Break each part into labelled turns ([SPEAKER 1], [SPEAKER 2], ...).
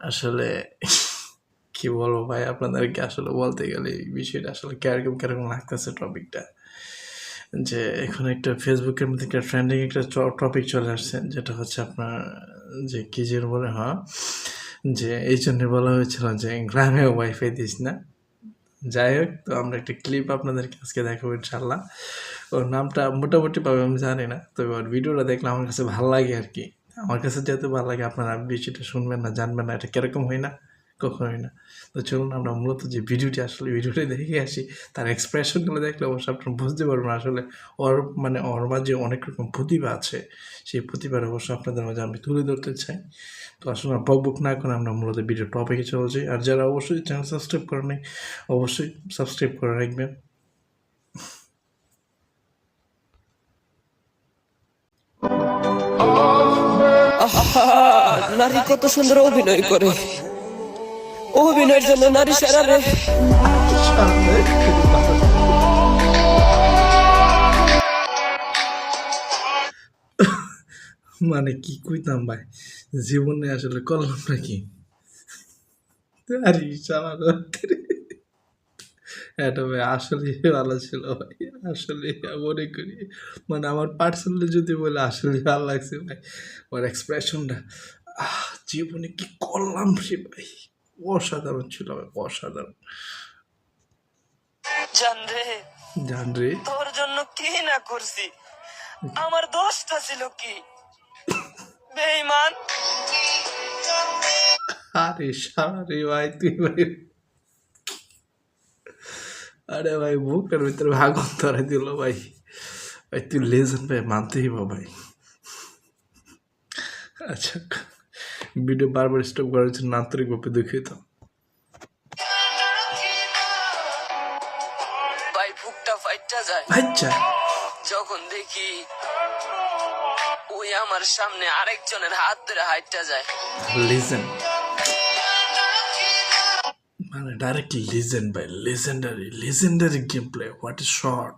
[SPEAKER 1] আসলে কি বলব ভাই, আপনাদেরকে আসলে বলতে গেলে এই বিষয়টা আসলে কীরকম কীরকম লাগতেছে টপিকটা যে এখন একটা ফেসবুকের মধ্যে একটা ট্রেন্ডিং একটা টপিক চলে আসছে, যেটা হচ্ছে আপনার যে কি যে বলে হ্যাঁ? যে এই জন্য বলা হয়েছিল যে গ্রামে ওয়াইফাই দিস না। যাই হোক, তো আমরা একটা ক্লিপ আপনাদেরকে আজকে দেখাবো ইনশাল্লাহ ওর নামটা মোটামুটি পাবে আমি জানি না, তবে ওর ভিডিওটা দেখলে আমার কাছে ভালো লাগে আর কি। আমার কাছে যেহেতু ভালো লাগে, আপনারা বিষয়টা শুনবেন না, জানবেন না এটা কীরকম হয় না কখনোই না। তো চলুন আমরা মূলত যে ভিডিওটি আসলে ভিডিওটি দেখে আসি, তার এক্সপ্রেশনগুলো দেখলে অবশ্য আপনারা বুঝতে পারবেন আসলে ওর মানে ওর মাঝে অনেক রকম প্রতিভা আছে। সেই প্রতিভার অবশ্য আপনাদের মাঝে আমি তুলে ধরতে চাই। তো আসলে বক বক না করে আমরা মূলত ভিডিও টপিকে চলে যাই আর যারা অবশ্যই চ্যানেল সাবস্ক্রাইব করে নেই অবশ্যই সাবস্ক্রাইব করে রাখবেন।
[SPEAKER 2] নারী কত সুন্দর অভিনয় করে। অভিনয়ের জন্য নারী সেরা রে।
[SPEAKER 1] মানে কি কইতাম ভাই? জীবনে আসলে করলাম নাকি আরে, শালা রে। এটা আসলে ভালো ছিল ভাই আসলে মনে করি। মানে আমার পার্সোনালি যদি বলে আসলে ভালো লাগছে ভাই। ওর এক্সপ্রেশনটা আহ জীবনে কি করলাম রে ভাই? অসাধারণ ছিল ভাই অসাধারণ।
[SPEAKER 2] জান রে।
[SPEAKER 1] জান রে।
[SPEAKER 2] তোর জন্য কি না করছি? আমার দোষটা ছিল কি? বেঈমান।
[SPEAKER 1] আরে সারে ভাই তুই ভাই। আরে ভাই বুকের ভিতরে ভাগন ধরে দিল ভাই। ভাই তুই লেজেন্ড ভাই মানতেই বা ভাই। আচ্ছা ভিডিও বারবার স্টপ করার জন্য আন্তরিকভাবে দুঃখিত। আচ্ছা।
[SPEAKER 2] যখন দেখি ওই আমার সামনে আরেকজনের হাত ধরে হাইটটা যায়।
[SPEAKER 1] লিজেন্ড লিজেন্ড ভাই legendary legendary game play what is short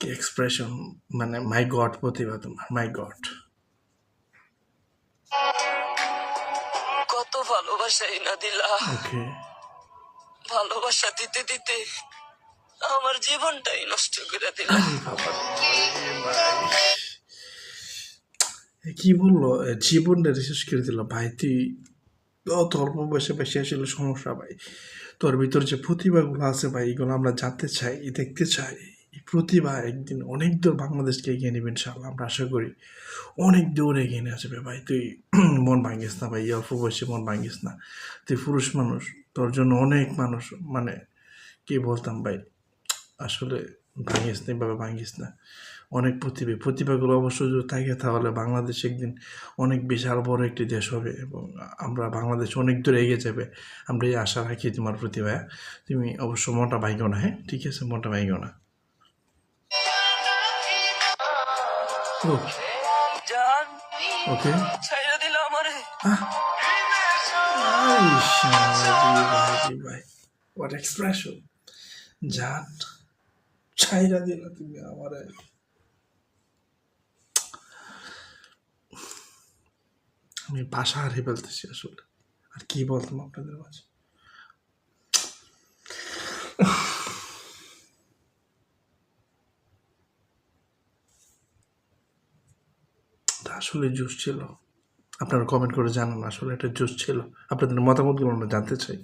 [SPEAKER 1] কি এক্সপ্রেশন মানে মাই গড প্রতিভা তোমার মাই গড
[SPEAKER 2] কত ভালোবাসাই না দিলা
[SPEAKER 1] ওকে
[SPEAKER 2] ভালোবাসা দিতে দিতে আমার জীবনটাই নষ্ট করে দিলা।
[SPEAKER 1] কি বলল? জীবনটা রিসার্চ করে দিল। ভাই তুই অত অল্প বয়সে বেশি আসলে সমস্যা ভাই। তোর ভিতর যে প্রতিভাগুলো আছে ভাই, এগুলো আমরা জানতে চাই দেখতে চাই। এই প্রতিভা একদিন অনেক দূর বাংলাদেশকে এগিয়ে নেবে ইনশাল্লাহ আমরা আশা করি। অনেক দূর এগিয়ে নিয়ে আসবে ভাই। তুই মন ভাঙিস না ভাই অল্প বয়সে মন ভাঙিস না। তুই পুরুষ মানুষ, তোর জন্য অনেক মানুষ মানে কি বলতাম ভাই, আসলে ভাঙিস না এভাবে ভাঙিস না। অনেক প্রতিভা। প্রতিভাগুলো অবশ্যই যদি থাকে তাহলে বাংলাদেশ একদিন অনেক বিশাল বড় একটি দেশ হবে এবং আমরা বাংলাদেশ অনেক দূরে এগিয়ে যাবে। আমরা এই আশা রাখি তোমার প্রতিভা তুমি অবশ্য মোটা ভাঙিও না হ্যাঁ? ঠিক আছে, মোটা ভাঙিও না। ওকে
[SPEAKER 2] ছাইরা দিল আমারে
[SPEAKER 1] ভাই হোয়াট এক্সপ্রেশন জান ছাইরা দিল তুমি আমার। আমি ভাষা হারিয়ে ফেলতেছি আসলে। আর কি বলতাম আপনাদের মাঝে? আসলে জুস ছিল। আপনারা কমেন্ট করে জানান আসলে এটা জুস ছিল। আপনাদের মতামতগুলো আমরা জানতে চাই।